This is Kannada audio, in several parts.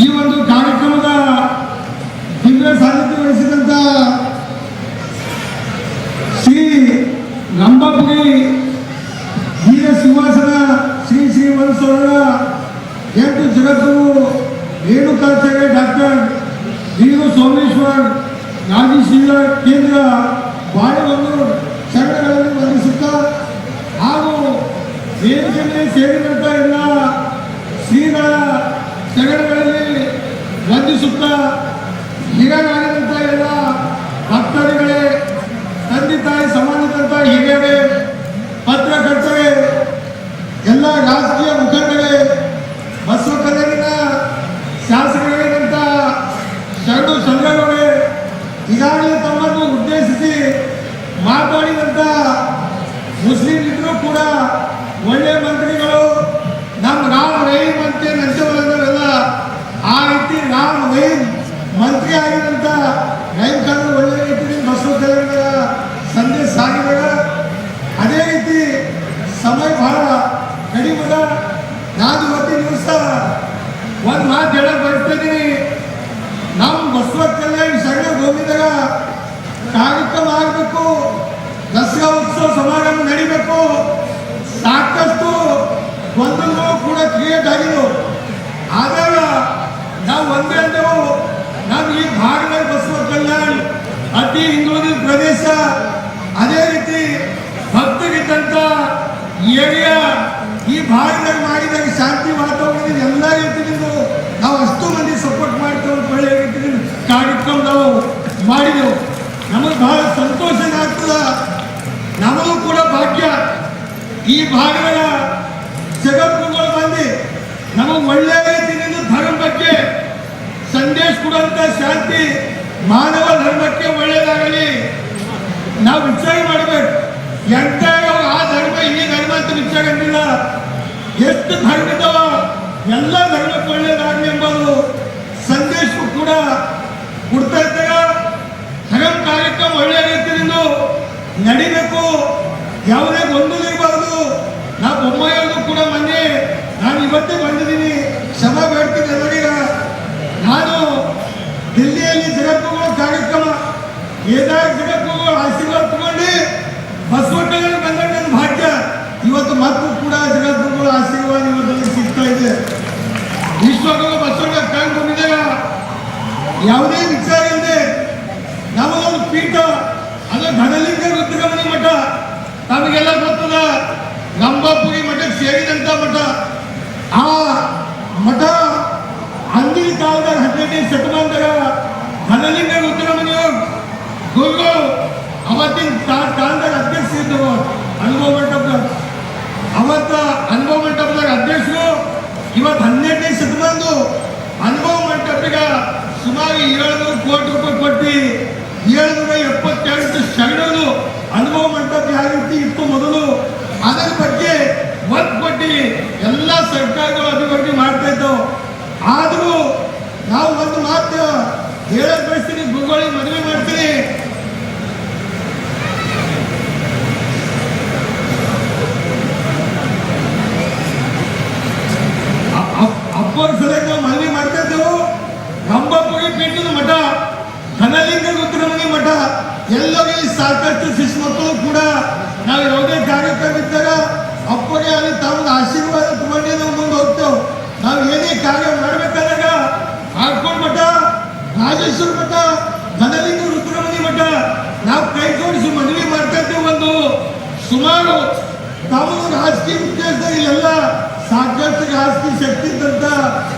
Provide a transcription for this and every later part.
ಈ ಒಂದು ಕಾರ್ಯಕ್ರಮದ ದಿವ್ಯ ಸಾನ್ನಿಧ್ಯ ವಹಿಸಿದಂತ ಶ್ರೀ ರಂಭಪುರಿ ವೀರ ಸಿಂಹಾಸನ ಶ್ರೀ ಶ್ರೀ ವಂಶವರ ಎಂಟು ಜಗತ್ತು ರೇಣುಕಾಚಾರ್ಯ ಡಾಕ್ಟರ್ ವೀರು ಸೋಮೇಶ್ವರ್, ನಾಗೀಶೀಲ ಕೇಂದ್ರ ಬಾಳೆವನ್ನು ಶರಣಗಳಲ್ಲಿ ವಂದಿಸುತ್ತಾ ಹಾಗೂ ವೇದಿಕೆಯಲ್ಲಿ ಸೇರಿದಂತ ಎಲ್ಲ ಶ್ರೀಗಳ ಶರಣಗಳಲ್ಲಿ ವಂದಿಸುತ್ತಾ ಹಿರಿಯರಾಗಿದಂಥ ಎಲ್ಲ ಭಕ್ತರುಗಳೇ, ತಂದೆ ತಾಯಿ ಸಮಾನದಂತ ಹಿರಿಯರೇ ಪತ್ರಕರ್ತರೇ ಎಲ್ಲ ರಾಜಕೀಯ ಮುಖಂಡರೇ ಬಸವ ಕಲ್ಯಾಣ ಶಾಸಕರಾದಂಥ ಶರಣು ಸಂಘಗಳೇ ಈಗಾಗಲೇ ತಮ್ಮನ್ನು ಉದ್ದೇಶಿಸಿ ಮಾತಾಡಿದಂಥ ಮುಸ್ಲಿಂ ಇದ್ರು ಕೂಡ ಒಳ್ಳೆಯ ಮಂತ್ರಿಗಳು ನಮ್ಮ ರಾಮ್ ರಹೀಮ್ ಅಂತ ನಂಚವಲ್ಲ ಆ ರೀತಿ ರಾಮ್ ರಹೀಮ್ ಮಂತ್ರಿ ಒಳ್ಳೆಯ ರೀತಿಯಲ್ಲಿ ಬಸವ ಕಲ್ಯಾಣ ಸಂದೇಶ ಸಾಗಿದಾಗ ಅದೇ ರೀತಿ ಸಮಯ ಬಹಳ ಕಡಿಮದ ನಾನು ಇವತ್ತಿನ ದಿವಸ ಒಂದು ಮಾತು ಹೇಳಕ್ಕೆ ಬಯಸ್ತಿದ್ದೀನಿ ನಮ್ಮ ಬಸವ ಕಲ್ಯಾಣ ಸಂಘ ಹೋಗಿದಾಗ ಕಾರ್ಯಕ್ರಮ ಆಗಬೇಕು. ದಸರಾ ಉತ್ಸವ ಸಮಾರಂಭ ನಡಿಬೇಕು. ಸಾಕಷ್ಟು ಗೊಂದಲಗಳು ಕೂಡ ಕ್ರಿಯೇಟ್ ಆಗಿದ್ದು ಆದಾಗ ನಾವು ಒಂದೇ ಅಂದೆವು ನಾವು ಈ ಭಾಗದಲ್ಲಿ ಬಸವ ಕಲ್ಯಾಣ ಅತಿ ಹಿಂದುಳಿದ ಪ್ರದೇಶ ಅದೇ ರೀತಿ ಭಕ್ತರಿದ್ದಂತ ಏರಿಯಾ ಈ ಭಾಗದಾಗ ಮಾಡಿದಾಗ ಶಾಂತಿ ವಾತಾವರಣ ಎಲ್ಲ ರೀತಿಯಿಂದ ನಾವು ಅಷ್ಟು ಮಂದಿ ಸಪೋರ್ಟ್ ಮಾಡ್ತೇವೆ ಒಳ್ಳೆಯ ಒಳ್ಳೆ ರೀತಿಯಲ್ಲಿ ಕಾರ್ಯಕ್ರಮ ನಾವು ಮಾಡಿದೆವು. ನಮಗೆ ಬಹಳ ಸಂತೋಷ ಆಗ್ತದ. ನಮಗೂ ಕೂಡ ಭಾಗ್ಯ. ಈ ಭಾಗಗಳ ಜಗದ್ಗುರುಗಳು ಬಂದು ನಮಗೆ ಒಳ್ಳೆಯ ರೀತಿಯಿಂದ ಧರ್ಮ ಬಗ್ಗೆ ಸಂದೇಶ ಕೊಡುವಂತ ಶಾಂತಿ ಮಾನವ ಧರ್ಮಕ್ಕೆ ಒಳ್ಳೆಯದಾಗಲಿ. ನಾವು ವಿಚಾರ ಮಾಡಬೇಕು. ಎಂತ ಆ ಧರ್ಮ, ಈ ಧರ್ಮ ಅಂತ ವಿಚಾರ ಎಷ್ಟು ಧರ್ಮದ ಎಲ್ಲ ಧರ್ಮಕ್ಕೆ ಒಳ್ಳೇದಾಗಲಿ ಎಂಬುದು ಸಂದೇಶ ಕೂಡ ಕೊಡ್ತಾ ಇದ್ದಾಗ ಧರ್ಮ ಕಾರ್ಯಕ್ರಮ ಒಳ್ಳೆಯ ರೀತಿಯಿಂದ ನಡಿಬೇಕು. ಯಾವುದೇ ಒಂದು ಇರಬಾರ್ದು. ನಾ ಬೊಮ್ಮಾಯಿಯವ್ರಿಗೂ ಕೂಡ ಮನೆ ನಾನು ಇವತ್ತೇ ಬಂದಿದ್ದೀನಿ. ಕ್ಷಮಾ ಬೇಡ್ತೀನಿ ಎಲ್ಲರಿಗ ನಾನು ದಿಲ್ಲಿಯಲ್ಲಿ ಜಗದ್ಗುರುಗಳ ಕಾರ್ಯಕ್ರಮ ಗಿಡಕ್ಕೂ ಆಶೀರ್ವಾದ ತಗೊಂಡು ಬಸವ ಕಲ್ಯಾಣ ಬಂದ ಭಾಗ್ಯ. ಇವತ್ತು ಮತ್ತು ಕೂಡ ಜಗದ್ಗುರುಗಳ ಆಶೀರ್ವಾದ ಇವತ್ತು ಸಿಗ್ತಾ ಇದೆ. ವಿಶ್ವಗುರು ಬಸವಣ್ಣ ಕಂಡು ಬಂದಿದಾಗ ಯಾವುದೇ ವಿಚಾರ ಇಲ್ಲದೆ ನಮಗೊಂದು ಪೀಠ ಅಲ್ಲ ಘನಲಿಂಗ ರುದ್ರಗಮನಿ ಮಠ. ತಮಗೆಲ್ಲ ಗೊತ್ತದ ನಂಬಾಪುರಿ ಮಠಕ್ಕೆ ಸೇರಿದಂತ ಮಠ. ಆ ಮಠ ಅಂದಿನ ಕಾಲದಾಗ ಹದಿನೆಂಟನೇ ಶತಮಾನದಾಗ ಘನಲಿಂಗ ರುದ್ರಮನಿಯವರು ಗುರು ಅವತ್ತಿನ ಕಾ- ಕಾಲದಾಗ ಅಧ್ಯಕ್ಷ ಇದ್ದವು ಅನುಭವ ಮಂಟಪದಾಗ ಅವತ್ತ ಅನುಭವ ಮಂಟಪದಾಗ ಅಧ್ಯಕ್ಷರು ಇವತ್ತು ಹನ್ನೆರಡನೇ ಶತಮಾನದು ಅನುಭವ ಮಂಟಪಗ ಸುಮಾರು ಏಳ್ನೂರು ಕೋಟಿ ರೂಪಾಯಿ ಕೊಟ್ಟು ಏಳ್ನೂರ ಎಪ್ಪತ್ತೆರಡು ಶರಣರು ಅನುಭವ ಮಂಟಪ ಯಾವ ರೀತಿ ಇತ್ತು ಮೊದಲು ಅದರ ಬಗ್ಗೆ ಒತ್ತು ಕೊಟ್ಟು ಎಲ್ಲ ಸರ್ಕಾರಗಳು ಅಭಿವೃದ್ಧಿ ಮಾಡ್ತಾ ಇದ್ದವು ಆದರೂ ನಾವು ಒಂದು ಮಾತು ಹೇಳಕ್ ಬಯಸ್ತೀನಿ ಗುರುಗಳಿಗೆ ಮದುವೆ ಮಾಡ್ತೀನಿ ಅಪ್ಪರ ಸಲಕ್ಕೆ ನಾವು ಮನವಿ ಮಾಡ್ತಾ ಇದ್ದೆವು ರಂಭಪುರಿ ಪೀಠದ ಮಠ ಧನಲಿಂಗ ರುದ್ರಮುನಿ ಮಠ ಎಲ್ಲರಲ್ಲಿ ಸಾಕಷ್ಟು ಶಿಶು ಮಕ್ಕಳು ಕೂಡ ನಾವು ಯಾವುದೇ ಕಾರ್ಯಕ್ರಮ ಇದ್ದಾಗ ಅಪ್ಪಗೆ ಅಲ್ಲಿ ತಮ್ಮ ಆಶೀರ್ವಾದ ತಗೊಂಡೇ ನಾವು ಮುಂದೆ ಹೋಗ್ತೇವೆ. ನಾವು ಏನೇ ಕಾರ್ಯ ಮಾಡಬೇಕಾದಾಗ ಆಡ್ಕೊಂಡ್ ಮಠ, ರಾಜೇಶ್ವರ ಮಠ ಧನಲಿಂಗ ರುದ್ರಮಣಿ ಮಠ, ನಾವು ಕೈ ಜೋಡಿಸಿ ಮನವಿ ಮಾಡ್ತಾ ಒಂದು ಸುಮಾರು ತಾವು ರಾಜಕೀಯ ಉದ್ದೇಶದಲ್ಲಿ ಎಲ್ಲ ಸಾಕಷ್ಟು ರಾಜಕೀಯ ಶಕ್ತಿ ಇದ್ದಂತ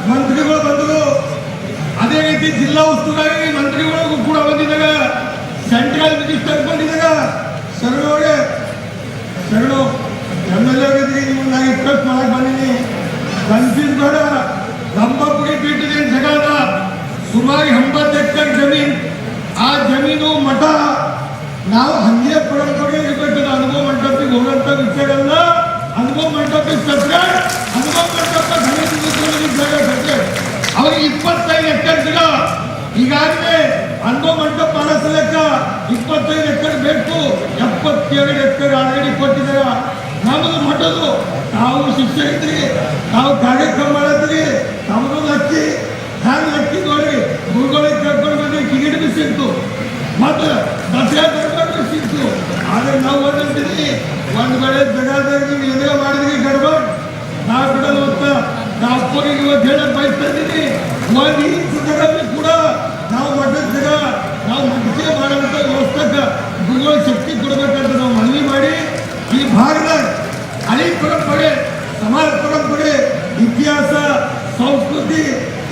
ಮಂತ್ರಿಗಳು ಬಂದರು. ಅದೇ ರೀತಿ ಜಿಲ್ಲಾ ಉಸ್ತುವಾರಿ ಮಂತ್ರಿಗಳಿಗೂ ಕೂಡ ಬಂದಿದ್ದಾಗ ಸೆಂಟ್ರಲ್ ಮಿನಿಸ್ಟರ್ ಬಂದಿದ್ದಾಗ ಶರಣೋಗೆ ಶರಣು ಎಂ ಎಲ್ ಎ ನೀವು ನಾನು ರಿಕ್ವೆಸ್ಟ್ ಮಾಡಕ್ ಬಂದಿನಿ ಕನ್ಫ್ಯೂಸ್ ಬೇಡ ರಂಭಪುರಿ ಪೀಠದ ಜಗದ ಸುಮಾರು ಎಂಬತ್ತು ಎಕರೆ ಜಮೀನ್ ಆ ಜಮೀನು ಮಠ ನಾವು ಹಂಗೆ ಪಡೆದ ಇರಬೇಕು. ಅನುಭವ ಮಂಟಪಕ್ಕೆ ಹೋಗಂತ ವಿಚಾರಲ್ಲ ಅನುಭವ ಮಂಟಪಕ್ಕೆ ಸಪ್ರೇಟ್ ಅನುಭವ ಮಂಟಪ ಅವ್ರಿಗೆ ಇಪ್ಪತ್ತೈದು ಎಕರೆ ಜಾಗ ಈಗಾಗಲೇ ಅನುಭವ ಮಂಟಪ ಮಾಡಿಸಲೆಕ್ಕ ಇಪ್ಪತ್ತೈದು ಎಕರೆ ಬೇಕು. ಎಪ್ಪತ್ತೆರಡು ಎಕರೆ ಆಲ್ರೆಡಿ ಕೊಟ್ಟಿದ್ದಾರೆ. ನಮ್ಮದು ಮಠದು ನಾವು ಇದ್ರಿ ನಾವು ಕಾರ್ಯಕ್ರಮ ಮಾಡತ್ತೀರಿ ನಮ್ಮದು ಹಚ್ಚಿ ಹ್ಯಾಂಗ ಹೇಳ್ತಾ ಇದ್ದೀನಿ ಒಂದು ಈ ಸಂದರ್ಭದಲ್ಲಿ ಕೂಡ ನಾವು ಮಠದ ನಾವು ಮಠಕ್ಕೆ ಮಾಡುವಂತ ವ್ಯವಸ್ಥೆಗೆ ಗುರುಗಳ ಶಕ್ತಿ ಕೊಡಬೇಕಂತ ನಾವು ಮನವಿ ಮಾಡಿ ಈ ಭಾಗದ ಹಳಿ ಪರಂಪರೆ ಸಮಾಜ ಪರಂಪರೆ ಇತಿಹಾಸ, ಸಂಸ್ಕೃತಿ,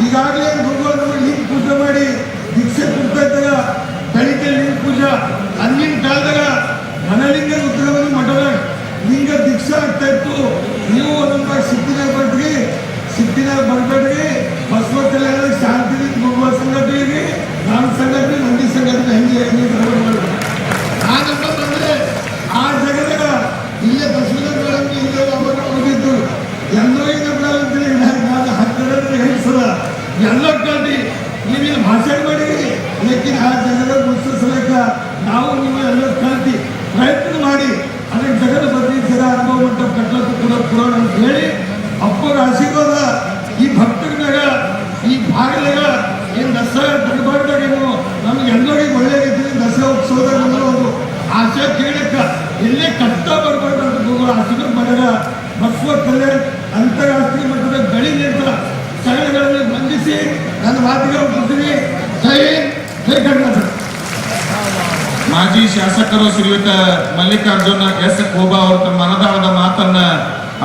ಈಗಾಗಲೇ ಗುರುಗಳು ಲಿಂಗ ಪೂಜೆ ಮಾಡಿ ದೀಕ್ಷೆ ಕೊಡ್ತಾ ಇದ್ದಾಗ, ಬೆಳಿಗ್ಗೆ ನೀರು ಪೂಜೆ, ಅಂದಿನ ಕಾಲದಾಗ ಮನಲಿಂಗ ಉತ್ತರವನ್ನು ಮಠದ ಲಿಂಗ ದೀಕ್ಷೆ ಆಗ್ತಾ ಇತ್ತು. ನೀವು ನಮ್ಮ ಸಿಟ್ಟಿನಾಗ ಬರ್ತೀರಿ ಸಿಟ್ಟಿನಾಗ ಬರ್ಬೇಡ್ರಿ ಬಸವ ಕಲ್ಯಾಣ ಶಾಂತಿ ಗುರುಗಳ ಸಂಘಟನೆಗೆ ರಾಮ ಸಂಘಟನೆ ನಂದಿ ಸಂಘಟನೆ ಹೆಂಗೆ ಹೆಂಗೆ ಧಾರವಾಡ ಮಾಡ್ಬೇಕು. ನಾನಪ್ಪ ಬಂದ್ರೆ ಆ ಜಗದಾಗ ಇಲ್ಲೇ ಬಸವನಗರಗಳಲ್ಲಿ ಇಲ್ಲೇ ಅವಾಗ ಹೋಗಿದ್ದು ಎಲ್ಲೋ ಏನಂತೇಳಿ ನಾನು ಹತ್ತಿರ ಹೇಳ್ಸದ ಎಲ್ಲ ಕಲ್ತಿ ನೀವು ಇಲ್ಲಿ ಭಾಷಣ ಮಾಡಿರಿ ಆ ಜಗದ ನಾವು ನಿಮ್ಮ ಎಲ್ಲ ಕಲ್ತಿ ಪ್ರಯತ್ನ ಮಾಡಿ ಅದಕ್ಕೆ ಜಗದ ಬದ್ಲಿ ಜಗ ಅನುಭವ ಮಂಟಪ ಕಟ್ಟಲಕ್ಕೂ ಕೂಡ ಪುರಾಣ ಅಂತ ಹೇಳಿ ಅಪ್ಪರ ಆಶೀರ್ವಾದ ಈ ಭಕ್ತರ ಈ ಭಾಗದಾಗ ಏನು ದಸರಾ ದರ್ಬಾರ್ದಾಗೇನು ನಮ್ಗೆ ಎಲ್ಲರಿಗೂ ಒಳ್ಳೆಯದೈತಿ ದಸರಾ ಉತ್ಸವದಾಗ ಅಂದ್ರೆ ಒಂದು ಆಶೆ ಕೇಳಕ್ಕ ಎಲ್ಲೇ ಕಷ್ಟ ಬರಬಾರ್ದು ಅಂತ ಗುರುಗಳು ಆಶೀರ್ವಾದ ಮಾಡ್ಯಾರ. ಬಸವ ಕಲ್ಯಾಣ ಅಂತಾರಾಷ್ಟ್ರೀಯ ಮಟ್ಟದ ಬೆಳಿ ನಿಂತ ಸ್ಥಳಗಳಲ್ಲಿ ಬಂಧಿಸಿ ನನ್ನ ಮಾತಿಗೆ ಹೋಗ್ತೀನಿ ಜೈ ಮಾಜಿ ಶಾಸಕರು ಶ್ರೀಯುತ ಮಲ್ಲಿಕಾರ್ಜುನ ಎಸ್. ಕೋಬಾ ಅವರು ತಮ್ಮ ಮನದಾಳದ ಮಾತನ್ನ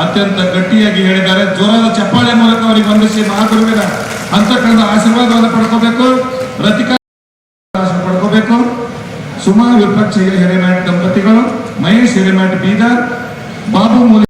ಅತ್ಯಂತ ಗಟ್ಟಿಯಾಗಿ ಹೇಳಿದ್ದಾರೆ. ಜೋರಾದ ಚಪ್ಪಾಳೆ ಮೂಲಕ ಅವರಿಗೆ ವಂದಿಸಿ ಮಹಾಗುರುವಿನ ಅಂತಕ್ಕಂಥ ಆಶೀರ್ವಾದವನ್ನು ಪಡ್ಕೋಬೇಕು ರತಿಕಾ ಪಡ್ಕೋಬೇಕು. ಸುಮಾ ವಿಪಕ್ಷ ಹಿರೇಮ್ಯಾಟ್ ದಂಪತಿಗಳು, ಮಹೇಶ್ ಹಿರೇಮ್ಯಾಟ್ ಬೀದರ್, ಬಾಬು ಮೂಲಿ